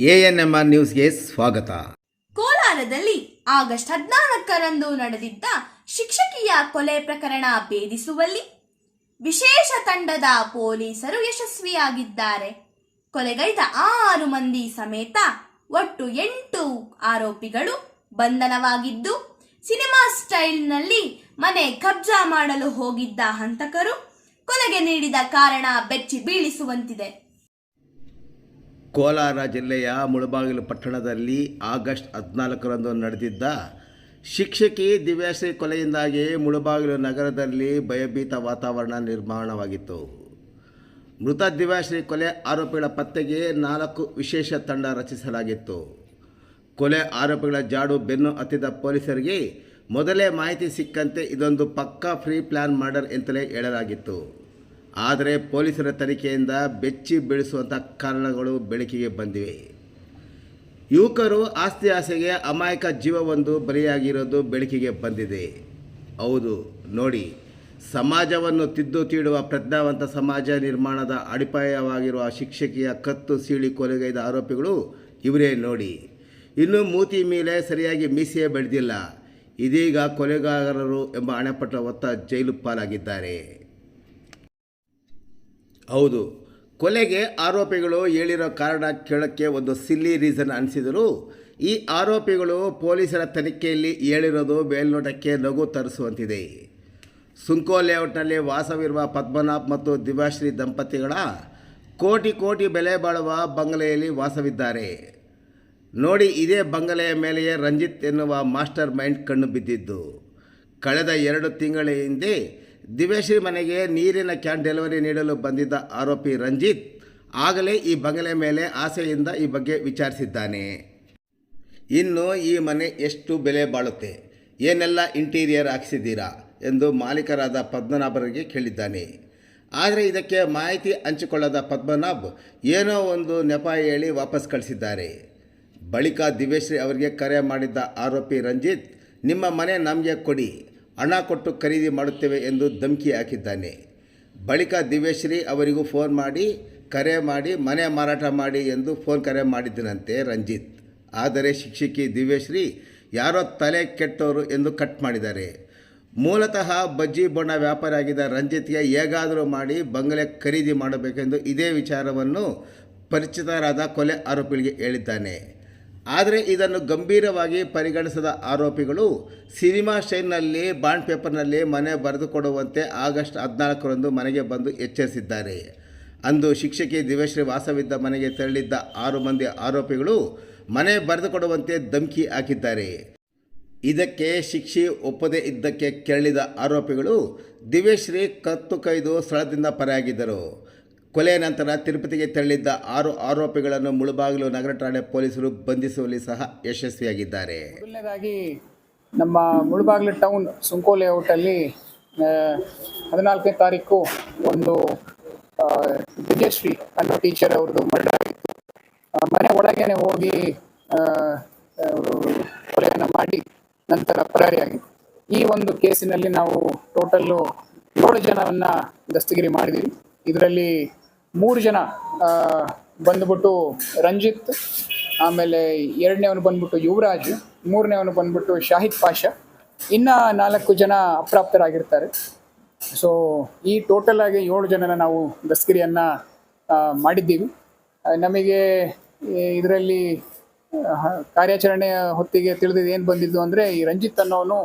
ANMR ನ್ಯೂಸ್ಗೆ ಸ್ವಾಗತ. ಕೋಲಾರದಲ್ಲಿ ಆಗಸ್ಟ್ ಹದಿನಾಲ್ಕರಂದು ನಡೆದಿದ್ದ ಶಿಕ್ಷಕಿಯ ಕೊಲೆ ಪ್ರಕರಣ ಭೇದಿಸುವಲ್ಲಿ ವಿಶೇಷ ತಂಡದ ಪೊಲೀಸರು ಯಶಸ್ವಿಯಾಗಿದ್ದಾರೆ. ಕೊಲೆಗೈದ ಆರು ಮಂದಿ ಸಮೇತ ಒಟ್ಟು ಎಂಟು ಆರೋಪಿಗಳು ಬಂಧನವಾಗಿದ್ದು, ಸಿನಿಮಾ ಸ್ಟೈಲ್ನಲ್ಲಿ ಮನೆ ಕಬ್ಜಾ ಮಾಡಲು ಹೋಗಿದ್ದ ಹಂತಕರು ಕೊಲೆಗೆ ನೀಡಿದ ಕಾರಣ ಬೆಚ್ಚಿ ಬೀಳಿಸುವಂತಿದೆ. ಕೋಲಾರ ಜಿಲ್ಲೆಯ ಮುಳಬಾಗಿಲು ಪಟ್ಟಣದಲ್ಲಿ ಆಗಸ್ಟ್ ಹದಿನಾಲ್ಕರಂದು ನಡೆದಿದ್ದ ಶಿಕ್ಷಕಿ ದಿವ್ಯಾಶ್ರೀ ಕೊಲೆಯಿಂದಾಗಿ ಮುಳಬಾಗಿಲು ನಗರದಲ್ಲಿ ಭಯಭೀತ ವಾತಾವರಣ ನಿರ್ಮಾಣವಾಗಿತ್ತು. ಮೃತ ದಿವ್ಯಾಶ್ರೀ ಕೊಲೆ ಆರೋಪಿಗಳ ಪತ್ತೆಗೆ ನಾಲ್ಕು ವಿಶೇಷ ತಂಡ ರಚಿಸಲಾಗಿತ್ತು. ಕೊಲೆ ಆರೋಪಿಗಳ ಜಾಡು ಬೆನ್ನು ಹತ್ತಿದ ಪೊಲೀಸರಿಗೆ ಮೊದಲೇ ಮಾಹಿತಿ ಸಿಕ್ಕಂತೆ ಇದೊಂದು ಪಕ್ಕಾ ಫ್ರೀ ಪ್ಲ್ಯಾನ್ ಮರ್ಡರ್ ಅಂತಲೇ ಹೇಳಲಾಗಿತ್ತು. ಆದರೆ ಪೊಲೀಸರ ತನಿಖೆಯಿಂದ ಬೆಚ್ಚಿ ಬೀಳಿಸುವಂಥ ಕಾರಣಗಳು ಬೆಳಕಿಗೆ ಬಂದಿವೆ. ಯುವಕರು ಆಸ್ತಿ ಆಸೆಗೆ ಅಮಾಯಕ ಜೀವವೊಂದು ಬಲಿಯಾಗಿರೋದು ಬೆಳಕಿಗೆ ಬಂದಿದೆ. ಹೌದು, ನೋಡಿ, ಸಮಾಜವನ್ನು ತಿದ್ದು ತೀಡುವ ಪ್ರಜ್ಞಾವಂತ ಸಮಾಜ ನಿರ್ಮಾಣದ ಅಡಿಪಾಯವಾಗಿರುವ ಶಿಕ್ಷಕಿಯ ಕತ್ತು ಸೀಳಿ ಕೊಲೆಗೈದ ಆರೋಪಿಗಳು ಇವರೇ ನೋಡಿ. ಇನ್ನು ಮೂತಿ ಮೇಲೆ ಸರಿಯಾಗಿ ಮೀಸೆಯೇ ಬೆಳೆದಿಲ್ಲ. ಇದೀಗ ಕೊಲೆಗಾರರು ಎಂಬ ಅಣೆಪಟ್ಟ ಹೊತ್ತ ಜೈಲು ಪಾಲಾಗಿದ್ದಾರೆ. ಹೌದು. ಕೊಲೆಗೆ ಆರೋಪಿಗಳು ಹೇಳಿರೋ ಕಾರಣ ಕೇಳೋಕ್ಕೆ ಒಂದು ಸಿಲ್ಲಿ ರೀಸನ್ ಅನಿಸಿದರು. ಈ ಆರೋಪಿಗಳು ಪೊಲೀಸರ ತನಿಖೆಯಲ್ಲಿ ಹೇಳಿರೋದು ಮೇಲ್ನೋಟಕ್ಕೆ ನಗು ತರಿಸುವಂತಿದೆ. ಸುಂಕೋ ಲೇಔಟ್ನಲ್ಲಿ ವಾಸವಿರುವ ಪದ್ಮನಾಭ್ ಮತ್ತು ದಿವಾಶ್ರೀ ದಂಪತಿಗಳ ಕೋಟಿ ಕೋಟಿ ಬೆಲೆ ಬಾಳುವ ಬಂಗಲೆಯಲ್ಲಿ ವಾಸವಿದ್ದಾರೆ. ನೋಡಿ, ಇದೇ ಬಂಗಲೆಯ ಮೇಲೆಯೇ ರಂಜಿತ್ ಎನ್ನುವ ಮಾಸ್ಟರ್ ಮೈಂಡ್ ಕಣ್ಣು ಬಿದ್ದಿದ್ದು. ಕಳೆದ ಎರಡು ತಿಂಗಳ ಹಿಂದೆ ದಿವ್ಯಶ್ರೀ ಮನೆಗೆ ನೀರಿನ ಕ್ಯಾನ್ ಡೆಲಿವರಿ ನೀಡಲು ಬಂದಿದ್ದ ಆರೋಪಿ ರಂಜಿತ್ ಆಗಲೇ ಈ ಬಂಗಲೆ ಮೇಲೆ ಆಸೆಯಿಂದ ಈ ಬಗ್ಗೆ ವಿಚಾರಿಸಿದ್ದಾನೆ. ಇನ್ನು ಈ ಮನೆ ಎಷ್ಟು ಬೆಲೆ ಬಾಳುತ್ತೆ? ಏನೆಲ್ಲ ಇಂಟೀರಿಯರ್ ಹಾಕ್ಸಿದ್ದೀರಾ? ಎಂದು ಮಾಲೀಕರಾದ ಪದ್ಮನಾಭರಿಗೆ ಕೇಳಿದ್ದಾನೆ. ಆದರೆ ಇದಕ್ಕೆ ಮಾಹಿತಿ ಹಂಚಿಕೊಳ್ಳದ ಪದ್ಮನಾಭ್ ಏನೋ ಒಂದು ನೆಪ ಹೇಳಿ ವಾಪಸ್ ಕಳಿಸಿದ್ದಾರೆ. ಬಳಿಕ ದಿವ್ಯಶ್ರೀ ಅವರಿಗೆ ಕರೆ ಮಾಡಿದ್ದ ಆರೋಪಿ ರಂಜಿತ್, ನಿಮ್ಮ ಮನೆ ನಮಗೆ ಕೊಡಿ. ಹಣ ಕೊಟ್ಟು ಖರೀದಿ ಮಾಡುತ್ತೇವೆ ಎಂದು ಧಮಕಿ ಹಾಕಿದ್ದಾನೆ. ಬಳಿಕ ದಿವ್ಯಶ್ರೀ ಅವರಿಗೂ ಫೋನ್ ಮಾಡಿ, ಕರೆ ಮಾಡಿ, ಮನೆ ಮಾರಾಟ ಮಾಡಿ ಎಂದು ಫೋನ್ ಕರೆ ಮಾಡಿದ್ದನಂತೆ ರಂಜಿತ್. ಆದರೆ ಶಿಕ್ಷಕಿ ದಿವ್ಯಶ್ರೀ ಯಾರೋ ತಲೆ ಕೆಟ್ಟವರು ಎಂದು ಕಟ್ ಮಾಡಿದ್ದಾರೆ. ಮೂಲತಃ ಬಜ್ಜಿ ಬಣ್ಣ ವ್ಯಾಪಾರ ಆಗಿದ್ದ ರಂಜಿತ್ಗೆ ಹೇಗಾದರೂ ಮಾಡಿ ಬಂಗಲೆ ಖರೀದಿ ಮಾಡಬೇಕೆಂದು ಇದೇ ವಿಚಾರವನ್ನು ಪರಿಚಿತರಾದ ಕೊಲೆ ಆರೋಪಿಗಳಿಗೆ ಹೇಳಿದ್ದಾನೆ. ಆದರೆ ಇದನ್ನು ಗಂಭೀರವಾಗಿ ಪರಿಗಣಿಸದ ಆರೋಪಿಗಳು ಸಿನಿಮಾ ಶೈನ್ನಲ್ಲಿ ಬಾಂಡ್ ಪೇಪರ್ನಲ್ಲಿ ಮನೆ ಬರೆದುಕೊಡುವಂತೆ ಆಗಸ್ಟ್ ಹದಿನಾಲ್ಕರಂದು ಮನೆಗೆ ಬಂದು ಎಚ್ಚರಿಸಿದ್ದಾರೆ. ಅಂದು ಶಿಕ್ಷಕಿ ದಿವ್ಯಶ್ರೀ ವಾಸವಿದ್ದ ಮನೆಗೆ ತೆರಳಿದ್ದ ಆರು ಮಂದಿ ಆರೋಪಿಗಳು ಮನೆ ಬರೆದುಕೊಡುವಂತೆ ಧಮಕಿ ಹಾಕಿದ್ದಾರೆ. ಇದಕ್ಕೆ ಶಿಕ್ಷೆ ಒಪ್ಪದೇ ಇದ್ದಕ್ಕೆ ಕೆರಳಿದ ಆರೋಪಿಗಳು ದಿವ್ಯಶ್ರೀ ಕತ್ತು ಕೈದು ಸ್ಥಳದಿಂದ ಪರೆಯಾಗಿದ್ದರು ಕೊಲೆಯ ನಂತರ ತಿರುಪತಿಗೆ ತೆರಳಿದ್ದ ಆರು ಆರೋಪಿಗಳನ್ನು ಮುಳುಬಾಗಿಲು ನಗರ ಠಾಣೆ ಪೊಲೀಸರು ಬಂಧಿಸುವಲ್ಲಿ ಸಹ ಯಶಸ್ವಿಯಾಗಿದ್ದಾರೆ. ಮೊದಲನೇದಾಗಿ ನಮ್ಮ ಮುಳುಬಾಗಿಲು ಟೌನ್ ಸುಂಕೋ ಲೇಔಟಲ್ಲಿ ಹದಿನಾಲ್ಕನೇ ತಾರೀಕು ಒಂದು ವಿಜಯಶ್ರೀ ಅನ್ನೋ ಟೀಚರ್ ಅವ್ರದ್ದು ಮರ್ಡರ್ ಆಗಿತ್ತು. ಮನೆ ಒಳಗೇನೆ ಹೋಗಿ ಕೊಲೆಯನ್ನು ಮಾಡಿ ನಂತರ ಪರಾರಿಯಾಗಿತ್ತು ಈ ಒಂದು ಕೇಸಿನಲ್ಲಿ ನಾವು ಟೋಟಲ್ಲು ಏಳು ಜನರನ್ನು ದಸ್ತಗಿರಿ ಮಾಡಿದ್ದೀವಿ. ಇದರಲ್ಲಿ ಮೂರು ಜನ ಬಂದ್ಬಿಟ್ಟು ರಂಜಿತ್, ಆಮೇಲೆ ಎರಡನೇವನು ಬಂದ್ಬಿಟ್ಟು ಯುವರಾಜ್ ಮೂರನೇವನು ಬಂದ್ಬಿಟ್ಟು ಶಾಹಿದ್ ಪಾಷಾ. ಇನ್ನು ನಾಲ್ಕು ಜನ ಅಪ್ರಾಪ್ತರಾಗಿರ್ತಾರೆ. ಸೊ ಈ ಟೋಟಲ್ ಆಗಿ ಏಳು ಜನನ ನಾವು ದಸ್ಕರಿಯನ್ನು ಮಾಡಿದ್ದೀವಿ. ನಮಗೆ ಇದರಲ್ಲಿ ಕಾರ್ಯಾಚರಣೆ ಹೊತ್ತಿಗೆ ತಿಳಿದಿದ್ದು ಏನು ಬಂದಿದ್ದು ಅಂದರೆ, ಈ ರಂಜಿತ್ ಅನ್ನೋನು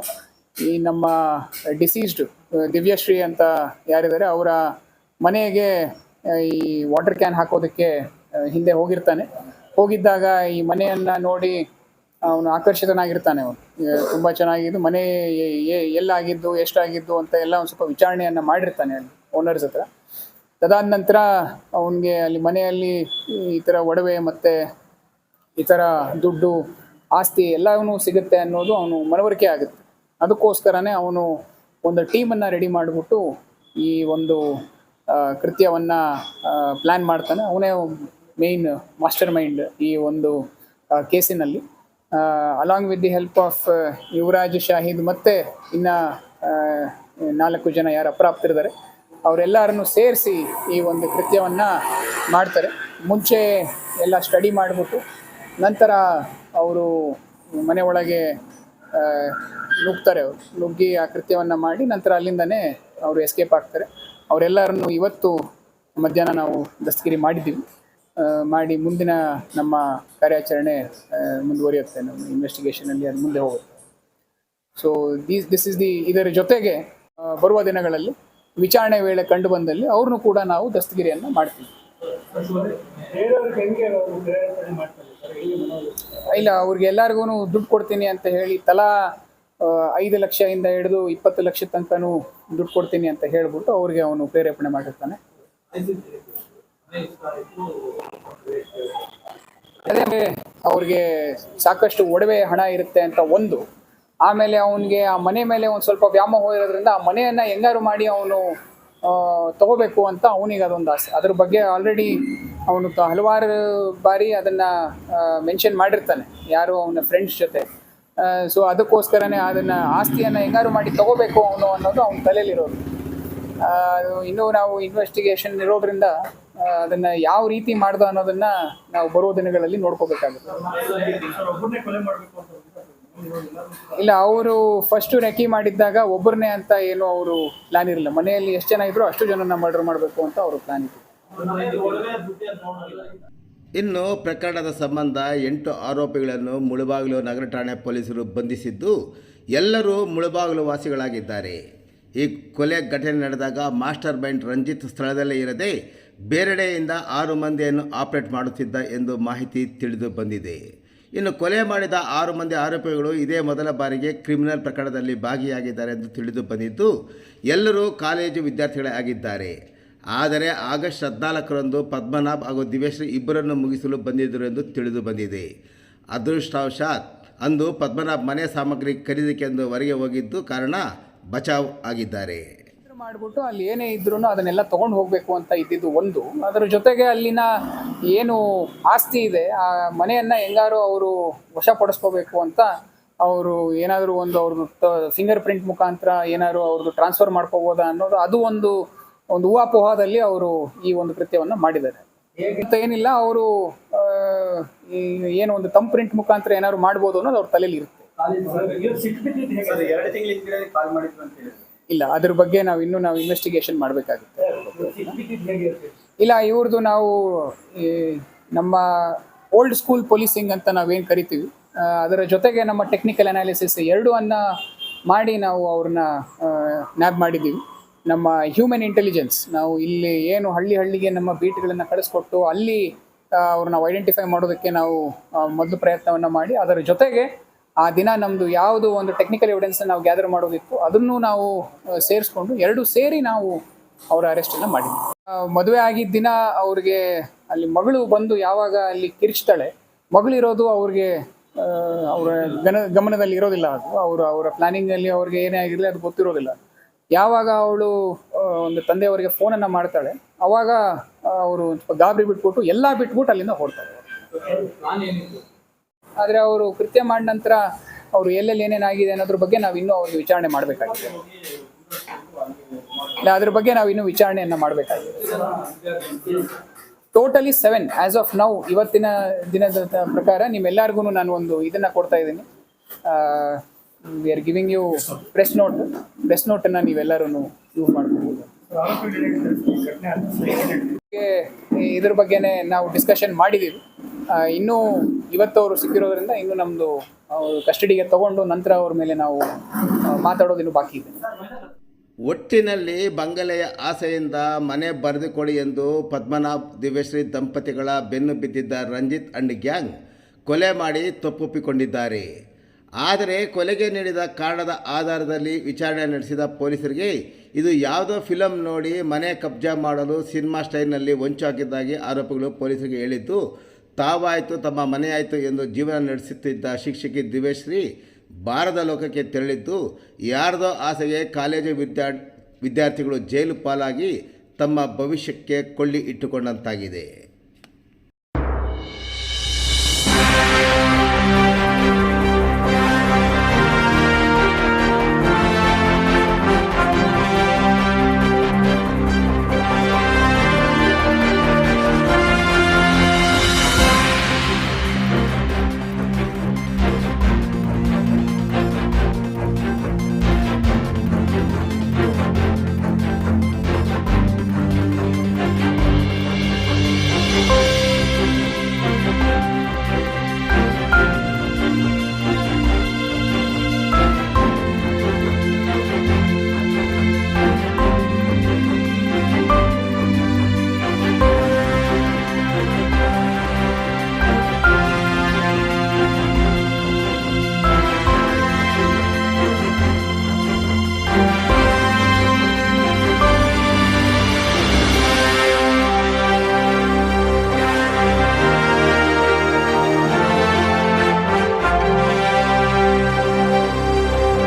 ಈ ನಮ್ಮ ಡಿಸೀಸ್ಡ್ ದಿವ್ಯಶ್ರೀ ಅಂತ ಯಾರಿದ್ದಾರೆ, ಅವರ ಮನೆಗೆ ಈ ವಾಟರ್ ಕ್ಯಾನ್ ಹಾಕೋದಕ್ಕೆ ಹಿಂದೆ ಹೋಗಿರ್ತಾನೆ. ಹೋಗಿದ್ದಾಗ ಈ ಮನೆಯನ್ನ ನೋಡಿ ಅವನು ಆಕರ್ಷಿತನಾಗಿರ್ತಾನೆ ಅವನು. ತುಂಬ ಚೆನ್ನಾಗಿದ್ದು, ಮನೆ ಎಲ್ಲಾಗಿದ್ದು, ಎಷ್ಟಾಗಿದ್ದು ಅಂತ ಎಲ್ಲ ಒಂದು ಸ್ವಲ್ಪ ವಿಚಾರಣೆಯನ್ನು ಮಾಡಿರ್ತಾನೆ ಅಲ್ಲಿ ಓನರ್ಸ್ ಹತ್ರ. ತದಾದ ನಂತರ ಅವನಿಗೆ ಅಲ್ಲಿ ಮನೆಯಲ್ಲಿ ಈ ಥರ ಒಡವೆ ಮತ್ತು ಈ ಥರ ದುಡ್ಡು, ಆಸ್ತಿ ಎಲ್ಲವೂ ಸಿಗುತ್ತೆ ಅನ್ನೋದು ಅವನು ಮನವರಿಕೆ ಆಗುತ್ತೆ. ಅದಕ್ಕೋಸ್ಕರನೇ ಅವನು ಒಂದು ಟೀಮನ್ನು ರೆಡಿ ಮಾಡಿಬಿಟ್ಟು ಈ ಒಂದು ಕೃತ್ಯವನ್ನು ಪ್ಲ್ಯಾನ್ ಮಾಡ್ತಾನೆ. ಅವನೇ ಮೇಯ್ನ್ ಮಾಸ್ಟರ್ ಮೈಂಡ್ ಈ ಒಂದು ಕೇಸಿನಲ್ಲಿ. Along with the help of Yuvraj Shahid ಮತ್ತು ಇನ್ನ ನಾಲ್ಕು ಜನ ಯಾರು ಅಪ್ರಾಪ್ತಿರ್ತಾರೆ ಅವರೆಲ್ಲರನ್ನು ಸೇರಿಸಿ ಈ ಒಂದು ಕೃತ್ಯವನ್ನು ಮಾಡ್ತಾರೆ. ಮುಂಚೆ ಎಲ್ಲ ಸ್ಟಡಿ ಮಾಡಿಬಿಟ್ಟು, ನಂತರ ಅವರು ಮನೆ ಒಳಗೆ ನುಗ್ತಾರೆ. ಅವರು ನುಗ್ಗಿ ಆ ಕೃತ್ಯವನ್ನು ಮಾಡಿ ನಂತರ ಅಲ್ಲಿಂದನೇ ಅವರು ಎಸ್ಕೇಪ್ ಆಗ್ತಾರೆ. ಅವರೆಲ್ಲರನ್ನು ಇವತ್ತು ಮಧ್ಯಾಹ್ನ ನಾವು ದಸ್ತಗಿರಿ ಮಾಡಿದ್ದೀವಿ. ಮಾಡಿ ಮುಂದಿನ ನಮ್ಮ ಕಾರ್ಯಾಚರಣೆ ಮುಂದುವರಿಯುತ್ತೆ. ನಮ್ಮ ಇನ್ವೆಸ್ಟಿಗೇಷನಲ್ಲಿ ಅದು ಮುಂದೆ ಹೋಗುತ್ತೆ. So these this is the ಇದರ ಜೊತೆಗೆ ಬರುವ ದಿನಗಳಲ್ಲಿ ವಿಚಾರಣೆ ವೇಳೆ ಕಂಡು ಬಂದಲ್ಲಿ ಅವ್ರನ್ನೂ ಕೂಡ ನಾವು ದಸ್ತಗಿರಿಯನ್ನು ಮಾಡ್ತೀವಿ. ಇಲ್ಲ, ಅವ್ರಿಗೆ ಎಲ್ಲರಿಗೂ ದುಡ್ಡು ಕೊಡ್ತೀನಿ ಅಂತ ಹೇಳಿ ತಲಾ ಐದು ಲಕ್ಷದಿಂದ ಹಿಡಿದು ಇಪ್ಪತ್ತು ಲಕ್ಷ ತನಕನೂ ದುಡ್ಡು ಕೊಡ್ತೀನಿ ಅಂತ ಹೇಳ್ಬಿಟ್ಟು ಅವ್ರಿಗೆ ಅವನು ಪ್ರೇರೇಪಣೆ ಮಾಡಿರ್ತಾನೆ. ಅದೇ ಅವ್ರಿಗೆ ಸಾಕಷ್ಟು ಒಡವೆ ಹಣ ಇರುತ್ತೆ ಅಂತ ಒಂದು. ಆಮೇಲೆ ಅವನಿಗೆ ಆ ಮನೆ ಮೇಲೆ ಒಂದು ಸ್ವಲ್ಪ ವ್ಯಾಮೋಹ ಇರೋದ್ರಿಂದ ಆ ಮನೆಯನ್ನ ಹೆಂಗಾರು ಮಾಡಿ ಅವನು ತಗೋಬೇಕು ಅಂತ ಅವನಿಗೆ ಅದೊಂದು ಆಸೆ. ಅದ್ರ ಬಗ್ಗೆ ಆಲ್ರೆಡಿ ಅವನು ಹಲವಾರು ಬಾರಿ ಅದನ್ನ ಮೆನ್ಷನ್ ಮಾಡಿರ್ತಾನೆ. ಯಾರು ಅವನ ಫ್ರೆಂಡ್ಸ್ ಜೊತೆ. ಸೊ ಅದಕ್ಕೋಸ್ಕರನೇ ಅದನ್ನ ಆಸ್ತಿಯನ್ನ ಹೆಂಗಾರು ಮಾಡಿ ತಗೋಬೇಕು ಅವನು ಅನ್ನೋದು ಅವನ ತಲೆಯಲ್ಲಿರೋದು. ಇನ್ನೂ ನಾವು ಇನ್ವೆಸ್ಟಿಗೇಷನ್ ಇರೋದ್ರಿಂದ ಅದನ್ನು ಯಾವ ರೀತಿ ಮಾಡ್ದ ಅನ್ನೋದನ್ನ ನಾವು ಬರುವ ದಿನಗಳಲ್ಲಿ ನೋಡ್ಕೋಬೇಕಾಗುತ್ತೆ. ಇಲ್ಲ, ಅವರು ಫಸ್ಟ್ ರೆಕಿ ಮಾಡಿದ್ದಾಗ ಒಬ್ಬರನ್ನೇ ಅಂತ ಏನು ಅವರು ಪ್ಲಾನ್ ಇರಲಿಲ್ಲ. ಮನೆಯಲ್ಲಿ ಎಷ್ಟು ಜನ ಇದ್ರು ಅಷ್ಟು ಜನನ ಮರ್ಡರ್ ಮಾಡಬೇಕು ಅಂತ ಅವರು ಪ್ಲಾನ್ ಇತ್ತು ಇನ್ನು ಪ್ರಕರಣದ ಸಂಬಂಧ ಎಂಟು ಆರೋಪಿಗಳನ್ನು ಮುಳುಬಾಗಿಲು ನಗರ ಠಾಣೆ ಪೊಲೀಸರು ಬಂಧಿಸಿದ್ದು, ಎಲ್ಲರೂ ಮುಳುಬಾಗಿಲು ವಾಸಿಗಳಾಗಿದ್ದಾರೆ. ಈ ಕೊಲೆ ಘಟನೆ ನಡೆದಾಗ ಮಾಸ್ಟರ್ ಮೈಂಡ್ ರಂಜಿತ್ ಸ್ಥಳದಲ್ಲೇ ಇರದೆ ಬೇರೆಡೆಯಿಂದ ಆರು ಮಂದಿಯನ್ನು ಆಪರೇಟ್ ಮಾಡುತ್ತಿದ್ದ ಎಂದು ಮಾಹಿತಿ ತಿಳಿದು ಬಂದಿದೆ. ಇನ್ನು ಕೊಲೆ ಮಾಡಿದ ಆರು ಮಂದಿ ಆರೋಪಿಗಳು ಇದೇ ಮೊದಲ ಬಾರಿಗೆ ಕ್ರಿಮಿನಲ್ ಪ್ರಕರಣದಲ್ಲಿ ಭಾಗಿಯಾಗಿದ್ದಾರೆ ಎಂದು ತಿಳಿದು ಬಂದಿದ್ದು, ಎಲ್ಲರೂ ಕಾಲೇಜು ವಿದ್ಯಾರ್ಥಿಗಳೇ ಆಗಿದ್ದಾರೆ. ಆದರೆ ಆಗಸ್ಟ್ ಹದಿನಾಲ್ಕರಂದು ಪದ್ಮನಾಭ್ ಹಾಗೂ ದಿವ್ಯಶ್ರೀ ಇಬ್ಬರನ್ನು ಮುಗಿಸಲು ಬಂದಿದ್ದರು ಎಂದು ತಿಳಿದು ಬಂದಿದೆ. ಅದೃಷ್ಟವಶಾತ್, ಅಂದು ಪದ್ಮನಾಭ್ ಮನೆ ಸಾಮಗ್ರಿ ಖರೀದಿಕೆಂದು ಹೊರಗೆ ಹೋಗಿದ್ದು ಕಾರಣ ಬಚಾವ್ ಆಗಿದ್ದಾರೆ. ಮಾಡಿಬಿಟ್ಟು ಅಲ್ಲಿ ಏನೇ ಇದ್ರೂ ಅದನ್ನೆಲ್ಲ ತೊಗೊಂಡು ಹೋಗಬೇಕು ಅಂತ ಇದ್ದಿದ್ದು ಒಂದು. ಅದರ ಜೊತೆಗೆ ಅಲ್ಲಿನ ಏನು ಆಸ್ತಿ ಇದೆ, ಆ ಮನೆಯನ್ನ ಹೆಂಗಾರು ಅವರು ವಶಪಡಿಸ್ಕೋಬೇಕು ಅಂತ ಅವರು ಏನಾದರೂ ಒಂದು ಅವ್ರದ್ದು ಫಿಂಗರ್ ಪ್ರಿಂಟ್ ಮುಖಾಂತರ ಏನಾದ್ರು ಅವ್ರದ್ದು ಟ್ರಾನ್ಸ್ಫರ್ ಮಾಡ್ಕೋಬೋದಾ ಅನ್ನೋದು ಅದು ಒಂದು ಒಂದು ಊಹಾಪೋಹದಲ್ಲಿ ಅವರು ಈ ಒಂದು ಕೃತ್ಯವನ್ನು ಮಾಡಿದ್ದಾರೆ. ಅಂತ ಏನಿಲ್ಲ, ಅವರು ಏನು ಒಂದು ತಮ್ ಪ್ರಿಂಟ್ ಮುಖಾಂತರ ಏನಾದ್ರು ಮಾಡ್ಬೋದು ಅನ್ನೋದು ಅವ್ರ ತಲೆಯಲ್ಲಿ ಇರುತ್ತೆ. ಇಲ್ಲ, ಅದ್ರ ಬಗ್ಗೆ ನಾವು ಇನ್ನೂ ನಾವು ಇನ್ವೆಸ್ಟಿಗೇಷನ್ ಮಾಡಬೇಕಾಗುತ್ತೆ. ಇಲ್ಲ, ಇವ್ರದ್ದು ನಾವು ನಮ್ಮ ಓಲ್ಡ್ ಸ್ಕೂಲ್ ಪೊಲೀಸಿಂಗ್ ಅಂತ ನಾವೇನು ಕರಿತೀವಿ ಅದರ ಜೊತೆಗೆ ನಮ್ಮ ಟೆಕ್ನಿಕಲ್ ಅನಾಲಿಸಿಸ್ ಎರಡು ಅನ್ನ ಮಾಡಿ ನಾವು ಅವ್ರನ್ನ ನ್ಯಾಬ್ ಮಾಡಿದ್ದೀವಿ. ನಮ್ಮ ಹ್ಯೂಮನ್ ಇಂಟೆಲಿಜೆನ್ಸ್ ನಾವು ಇಲ್ಲಿ ಏನು ಹಳ್ಳಿ ಹಳ್ಳಿಗೆ ನಮ್ಮ ಬೀಟ್ಗಳನ್ನು ಕಳಿಸ್ಕೊಟ್ಟು ಅಲ್ಲಿ ಅವ್ರನ್ನ ಐಡೆಂಟಿಫೈ ಮಾಡೋದಕ್ಕೆ ನಾವು ಮೊದಲು ಪ್ರಯತ್ನವನ್ನು ಮಾಡಿ, ಅದರ ಜೊತೆಗೆ ಆ ದಿನ ನಮ್ಮದು ಯಾವುದು ಒಂದು ಟೆಕ್ನಿಕಲ್ ಎವಿಡೆನ್ಸ್ ನಾವು ಗ್ಯಾದರ್ ಮಾಡೋದಿತ್ತು, ಅದನ್ನು ನಾವು ಸೇರಿಸ್ಕೊಂಡು ಎರಡು ಸೇರಿ ನಾವು ಅವರ ಅರೆಸ್ಟನ್ನು ಮಾಡಿದ್ವಿ. ಮದುವೆ ಆಗಿದ್ದ ದಿನ ಅವ್ರಿಗೆ ಅಲ್ಲಿ ಮಗಳು ಬಂದು ಯಾವಾಗ ಅಲ್ಲಿ ಕಿರಿಚ್ತಾಳೆ, ಮಗಳಿರೋದು ಅವ್ರಿಗೆ ಅವರ ಗಮನದಲ್ಲಿ ಇರೋದಿಲ್ಲ ಅದು. ಅವರು ಅವರ ಪ್ಲಾನಿಂಗಲ್ಲಿ ಅವ್ರಿಗೆ ಏನೇ ಆಗಿರಲಿ ಅದು ಗೊತ್ತಿರೋದಿಲ್ಲ. ಯಾವಾಗ ಅವಳು ಒಂದು ತಂದೆಯವರಿಗೆ ಫೋನನ್ನು ಮಾಡ್ತಾಳೆ, ಅವಾಗ ಅವರು ಗಾಬರಿ ಬಿಟ್ಬಿಟ್ಟು ಎಲ್ಲ ಬಿಟ್ಬಿಟ್ಟು ಅಲ್ಲಿಂದ ಹೊರಡ್ತಾರೆ. ಆದರೆ ಅವರು ಕೃತ್ಯ ಮಾಡಿದ ನಂತರ ಅವರು ಎಲ್ಲೆಲ್ಲಿ ಏನೇನಾಗಿದೆ ಅನ್ನೋದ್ರ ಬಗ್ಗೆ ನಾವು ಇನ್ನೂ ಅವ್ರಿಗೆ ವಿಚಾರಣೆ ಮಾಡಬೇಕಾಗಿದೆ ಇಲ್ಲ, ಅದ್ರ ಬಗ್ಗೆ ನಾವು ಇನ್ನೂ ವಿಚಾರಣೆಯನ್ನು ಮಾಡಬೇಕಾಗಿದೆ totally seven as of now ಇವತ್ತಿನ ದಿನದ ಪ್ರಕಾರ ನಿಮ್ಮೆಲ್ಲರಿಗೂ ನಾನು ಒಂದು ಇದನ್ನು ಕೊಡ್ತಾ ಇದ್ದೀನಿ. We are giving you press note press ನೋಟನ್ನು ನೀವೆಲ್ಲರೂ ಯೂಸ್ ಮಾಡ್ಕೋಬೋದು. ಇದ್ರ ಬಗ್ಗೆನೇ ನಾವು ಡಿಸ್ಕಷನ್ ಮಾಡಿದ್ದೀವಿ ಇನ್ನೂ ಇವತ್ತು ಅವರು ಸಿಕ್ಕಿರೋದ್ರಿಂದ ಇನ್ನು ನಮ್ಮದು ಕಸ್ಟಡಿಗೆ ತಗೊಂಡು ನಂತರ ಅವ್ರ ಮೇಲೆ ನಾವು ಮಾತಾಡೋದಿನ್ನು ಮಾತಾಡೋದು ಇನ್ನೂ ಬಾಕಿ ಇದೆ. ಒಟ್ಟಿನಲ್ಲಿ ಬಂಗಲೆಯ ಆಸೆಯಿಂದ ಮನೆ ಬರೆದುಕೊಡಿ ಎಂದು ಪದ್ಮನಾಭ್ ದಿವ್ಯಶ್ರೀ ದಂಪತಿಗಳ ಬೆನ್ನು ಬಿದ್ದಿದ್ದ ರಂಜಿತ್ ಅಂಡ್ ಗ್ಯಾಂಗ್ ಕೊಲೆ ಮಾಡಿ ತಪ್ಪೊಪ್ಪಿಕೊಂಡಿದ್ದಾರೆ. ಆದರೆ ಕೊಲೆಗೆ ನೀಡಿದ ಕಾರಣದ ಆಧಾರದಲ್ಲಿ ವಿಚಾರಣೆ ನಡೆಸಿದ ಪೊಲೀಸರಿಗೆ ಇದು ಯಾವುದೋ ಫಿಲಂ ನೋಡಿ ಮನೆ ಕಬ್ಜಾ ಮಾಡಲು ಸಿನಿಮಾ ಸ್ಟೈಲ್ನಲ್ಲಿ ಹೊಂಚು ಹಾಕಿದ್ದಾಗಿ ಆರೋಪಿಗಳು ಪೊಲೀಸರಿಗೆ ಹೇಳಿದ್ದು, ತಾವಾಯಿತು, ತಮ್ಮ ಮನೆಯಾಯಿತು ಎಂದು ಜೀವನ ನಡೆಸುತ್ತಿದ್ದ ಶಿಕ್ಷಕಿ ದಿವೇಶ್ರೀ ಬಾರದ ಲೋಕಕ್ಕೆ ತೆರಳಿದ್ದು, ಯಾರದೋ ಆಸೆಗೆ ಕಾಲೇಜು ವಿದ್ಯಾ, ವಿದ್ಯಾರ್ಥಿಗಳು ಜೈಲು ಪಾಲಾಗಿ ತಮ್ಮ ಭವಿಷ್ಯಕ್ಕೆ ಕೊಳ್ಳಿ ಇಟ್ಟುಕೊಂಡಂತಾಗಿದೆ.